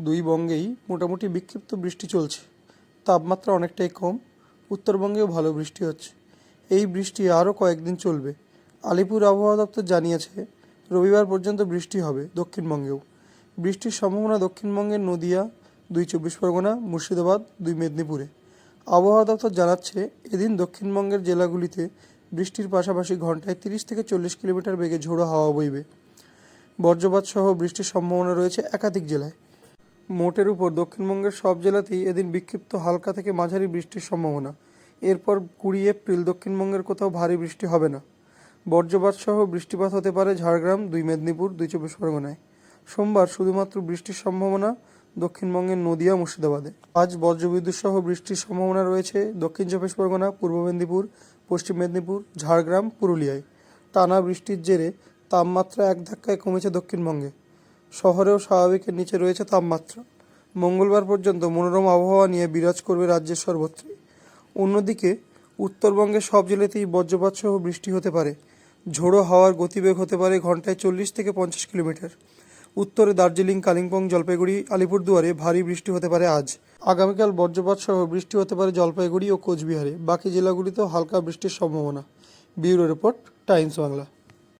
দুই বঙ্গেই মোটামুটি বিক্ষিপ্ত বৃষ্টি চলছে। তাপমাত্রা অনেকটাই কম, উত্তরবঙ্গেও ভালো বৃষ্টি হচ্ছে। এই বৃষ্টি আরও কয়েকদিন চলবে। আলিপুর আবহাওয়া দপ্তর জানিয়েছে, রবিবার পর্যন্ত বৃষ্টি হবে দক্ষিণবঙ্গেও। বৃষ্টির সম্ভাবনা দক্ষিণবঙ্গের নদিয়া, দুই চব্বিশ পরগনা, মুর্শিদাবাদ, দুই মেদিনীপুরে। আবহাওয়া দপ্তর জানাচ্ছে, এদিন দক্ষিণবঙ্গের জেলাগুলিতে বৃষ্টির পাশাপাশি ঘন্টায় তিরিশ থেকে চল্লিশ কিলোমিটার বেগে ঝোড়ো হাওয়া বইবে। বজ্রপাত সহ বৃষ্টির সম্ভাবনা রয়েছে একাধিক জেলায়। মোটের উপর দক্ষিণবঙ্গের সব জেলাতেই এদিন বিক্ষিপ্ত হালকা থেকে মাঝারি বৃষ্টির সম্ভাবনা। এরপর কুড়ি এপ্রিল দক্ষিণবঙ্গের কোথাও ভারী বৃষ্টি হবে না। বজ্রপাত সহ বৃষ্টিপাত হতে পারে ঝাড়গ্রাম, দুই মেদিনীপুর, দুই চব্বিশ পরগনায়। সোমবার শুধুমাত্র বৃষ্টির সম্ভাবনা দক্ষিণবঙ্গের নদিয়া, মুর্শিদাবাদে। আজ বজ্রবিদ্যুৎ সহ বৃষ্টির সম্ভাবনা রয়েছে দক্ষিণ চব্বিশ পরগনা, পূর্ব মেদিনীপুর, পশ্চিম মেদিনীপুর, ঝাড়গ্রাম, পুরুলিয়ায়। টানা বৃষ্টির জেরে তাপমাত্রা এক ধাক্কায় কমেছে দক্ষিণবঙ্গে। শহরেও স্বাভাবিকের নিচে রয়েছে তাপমাত্রা। মঙ্গলবার পর্যন্ত মনোরম আবহাওয়া নিয়ে বিরাজ করবে রাজ্যের সর্বত্রই। অন্যদিকে, উত্তরবঙ্গের সব জেলাতেই বজ্রপাত সহ বৃষ্টি হতে পারে। ঝোড়ো হাওয়ার গতিবেগ হতে পারে ঘন্টায় চল্লিশ থেকে পঞ্চাশ কিলোমিটার। উত্তরে দার্জিলিং, কালিম্পং, জলপাইগুড়ি, আলিপুরদুয়ারে ভারী বৃষ্টি হতে পারে আজ। আগামীকাল বজ্রপাত সহ বৃষ্টি হতে পারে জলপাইগুড়ি ও কোচবিহারে। বাকি জেলাগুলিতেও হালকা বৃষ্টির সম্ভাবনা। Bureau report, Times Bangla.